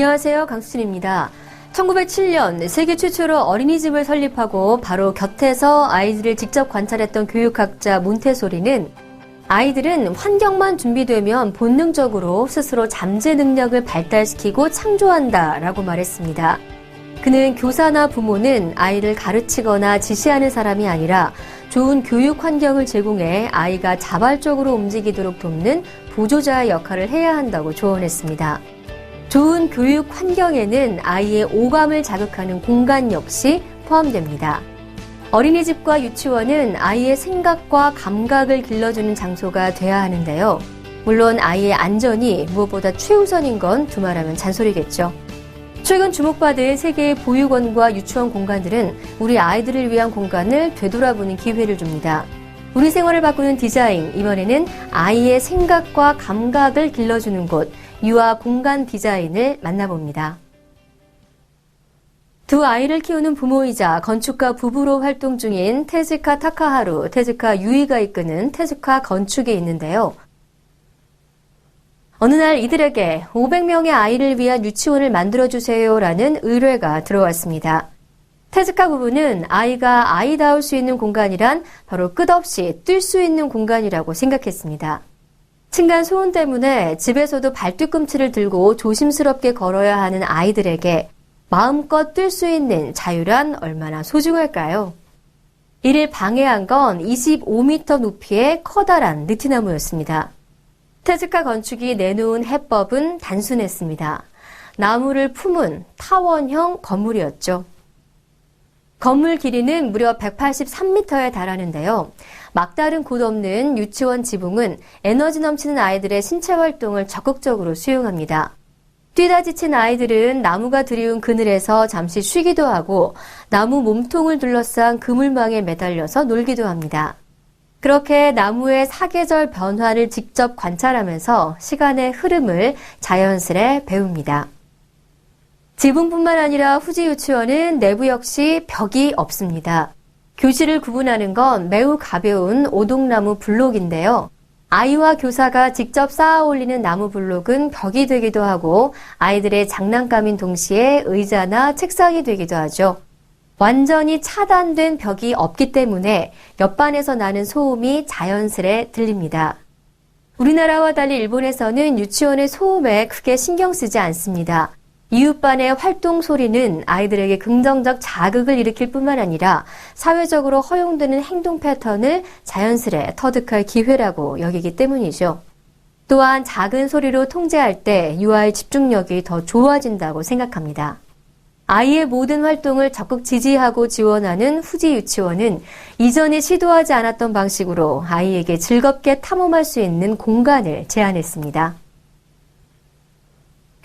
안녕하세요. 강수진입니다. 1907년 세계 최초로 어린이집을 설립하고 바로 곁에서 아이들을 직접 관찰했던 교육학자 몬테소리는 아이들은 환경만 준비되면 본능적으로 스스로 잠재 능력을 발달시키고 창조한다 라고 말했습니다. 그는 교사나 부모는 아이를 가르치거나 지시하는 사람이 아니라 좋은 교육 환경을 제공해 아이가 자발적으로 움직이도록 돕는 보조자의 역할을 해야 한다고 조언했습니다. 좋은 교육 환경에는 아이의 오감을 자극하는 공간 역시 포함됩니다. 어린이집과 유치원은 아이의 생각과 감각을 길러주는 장소가 돼야 하는데요. 물론 아이의 안전이 무엇보다 최우선인 건 두말하면 잔소리겠죠. 최근 주목받은 세계의 보육원과 유치원 공간들은 우리 아이들을 위한 공간을 되돌아보는 기회를 줍니다. 우리 생활을 바꾸는 디자인, 이번에는 아이의 생각과 감각을 길러주는 곳, 유아 공간 디자인을 만나봅니다. 두 아이를 키우는 부모이자 건축가 부부로 활동 중인 테즈카 타카하루, 테즈카 유이가 이끄는 테즈카 건축에 있는데요. 어느 날 이들에게 500명의 아이를 위한 유치원을 만들어주세요라는 의뢰가 들어왔습니다. 테즈카 부부는 아이가 아이다울 수 있는 공간이란 바로 끝없이 뛸 수 있는 공간이라고 생각했습니다. 층간 소음 때문에 집에서도 발뒤꿈치를 들고 조심스럽게 걸어야 하는 아이들에게 마음껏 뛸 수 있는 자유란 얼마나 소중할까요? 이를 방해한 건 25m 높이의 커다란 느티나무였습니다. 테즈카 건축이 내놓은 해법은 단순했습니다. 나무를 품은 타원형 건물이었죠. 건물 길이는 무려 183m에 달하는데요. 막다른 곳 없는 유치원 지붕은 에너지 넘치는 아이들의 신체 활동을 적극적으로 수용합니다. 뛰다 지친 아이들은 나무가 드리운 그늘에서 잠시 쉬기도 하고 나무 몸통을 둘러싼 그물망에 매달려서 놀기도 합니다. 그렇게 나무의 사계절 변화를 직접 관찰하면서 시간의 흐름을 자연스레 배웁니다. 지붕뿐만 아니라 후지 유치원은 내부 역시 벽이 없습니다. 교실을 구분하는 건 매우 가벼운 오동나무 블록인데요. 아이와 교사가 직접 쌓아 올리는 나무 블록은 벽이 되기도 하고 아이들의 장난감인 동시에 의자나 책상이 되기도 하죠. 완전히 차단된 벽이 없기 때문에 옆반에서 나는 소음이 자연스레 들립니다. 우리나라와 달리 일본에서는 유치원의 소음에 크게 신경 쓰지 않습니다. 이웃반의 활동 소리는 아이들에게 긍정적 자극을 일으킬 뿐만 아니라 사회적으로 허용되는 행동 패턴을 자연스레 터득할 기회라고 여기기 때문이죠. 또한 작은 소리로 통제할 때 유아의 집중력이 더 좋아진다고 생각합니다. 아이의 모든 활동을 적극 지지하고 지원하는 후지 유치원은 이전에 시도하지 않았던 방식으로 아이에게 즐겁게 탐험할 수 있는 공간을 제안했습니다.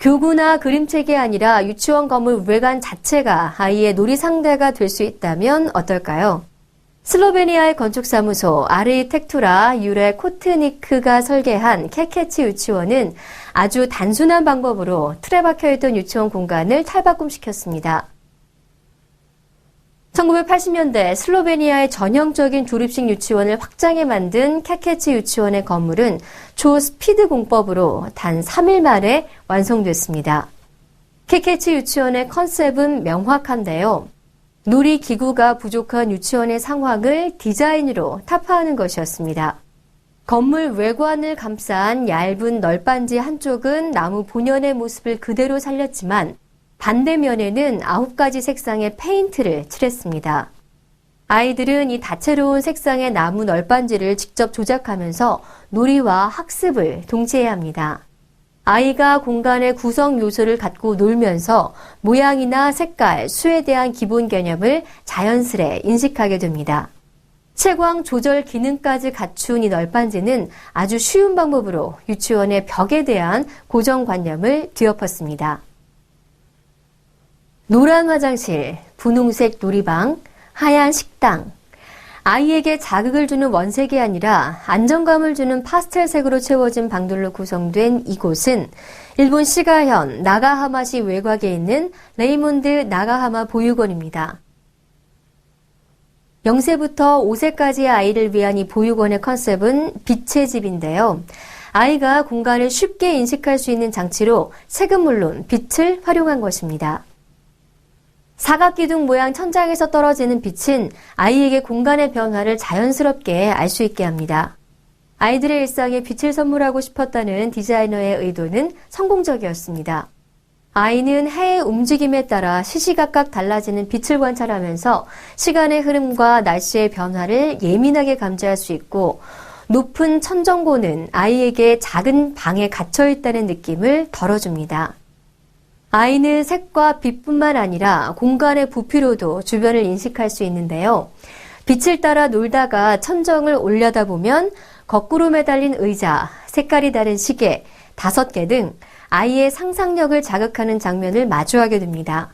교구나 그림책이 아니라 유치원 건물 외관 자체가 아이의 놀이 상대가 될 수 있다면 어떨까요? 슬로베니아의 건축사무소 아르이텍투라 유레 코트니크가 설계한 케케치 유치원은 아주 단순한 방법으로 틀에 박혀있던 유치원 공간을 탈바꿈시켰습니다. 1980년대 슬로베니아의 전형적인 조립식 유치원을 확장해 만든 케케치 유치원의 건물은 초스피드 공법으로 단 3일 만에 완성됐습니다. 케케치 유치원의 컨셉은 명확한데요. 놀이기구가 부족한 유치원의 상황을 디자인으로 타파하는 것이었습니다. 건물 외관을 감싼 얇은 널빤지 한쪽은 나무 본연의 모습을 그대로 살렸지만 반대면에는 아홉 가지 색상의 페인트를 칠했습니다. 아이들은 이 다채로운 색상의 나무 널빤지를 직접 조작하면서 놀이와 학습을 동시에 합니다. 아이가 공간의 구성 요소를 갖고 놀면서 모양이나 색깔, 수에 대한 기본 개념을 자연스레 인식하게 됩니다. 채광 조절 기능까지 갖춘 이 널빤지는 아주 쉬운 방법으로 유치원의 벽에 대한 고정관념을 뒤엎었습니다. 노란 화장실, 분홍색 놀이방, 하얀 식당, 아이에게 자극을 주는 원색이 아니라 안정감을 주는 파스텔색으로 채워진 방들로 구성된 이곳은 일본 시가현 나가하마시 외곽에 있는 레이몬드 나가하마 보육원입니다. 0세부터 5세까지의 아이를 위한 이 보육원의 컨셉은 빛의 집인데요. 아이가 공간을 쉽게 인식할 수 있는 장치로 색은 물론 빛을 활용한 것입니다. 사각기둥 모양 천장에서 떨어지는 빛은 아이에게 공간의 변화를 자연스럽게 알 수 있게 합니다. 아이들의 일상에 빛을 선물하고 싶었다는 디자이너의 의도는 성공적이었습니다. 아이는 해의 움직임에 따라 시시각각 달라지는 빛을 관찰하면서 시간의 흐름과 날씨의 변화를 예민하게 감지할 수 있고 높은 천정고는 아이에게 작은 방에 갇혀 있다는 느낌을 덜어줍니다. 아이는 색과 빛뿐만 아니라 공간의 부피로도 주변을 인식할 수 있는데요. 빛을 따라 놀다가 천정을 올려다 보면 거꾸로 매달린 의자, 색깔이 다른 시계, 다섯 개 등 아이의 상상력을 자극하는 장면을 마주하게 됩니다.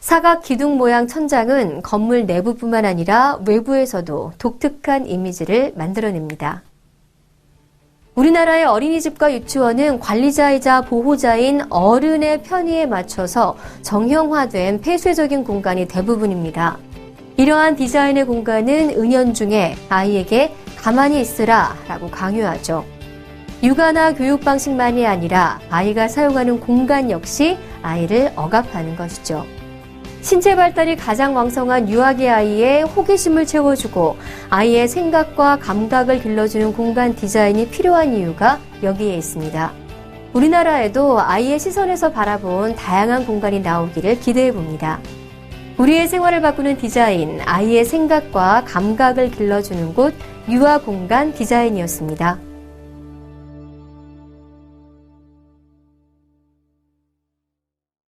사각 기둥 모양 천장은 건물 내부뿐만 아니라 외부에서도 독특한 이미지를 만들어냅니다. 우리나라의 어린이집과 유치원은 관리자이자 보호자인 어른의 편의에 맞춰서 정형화된 폐쇄적인 공간이 대부분입니다. 이러한 디자인의 공간은 은연중에 아이에게 가만히 있으라 라고 강요하죠. 육아나 교육 방식만이 아니라 아이가 사용하는 공간 역시 아이를 억압하는 것이죠. 신체 발달이 가장 왕성한 유아기 아이의 호기심을 채워주고 아이의 생각과 감각을 길러주는 공간 디자인이 필요한 이유가 여기에 있습니다. 우리나라에도 아이의 시선에서 바라본 다양한 공간이 나오기를 기대해 봅니다. 우리의 생활을 바꾸는 디자인, 아이의 생각과 감각을 길러주는 곳 유아 공간 디자인이었습니다.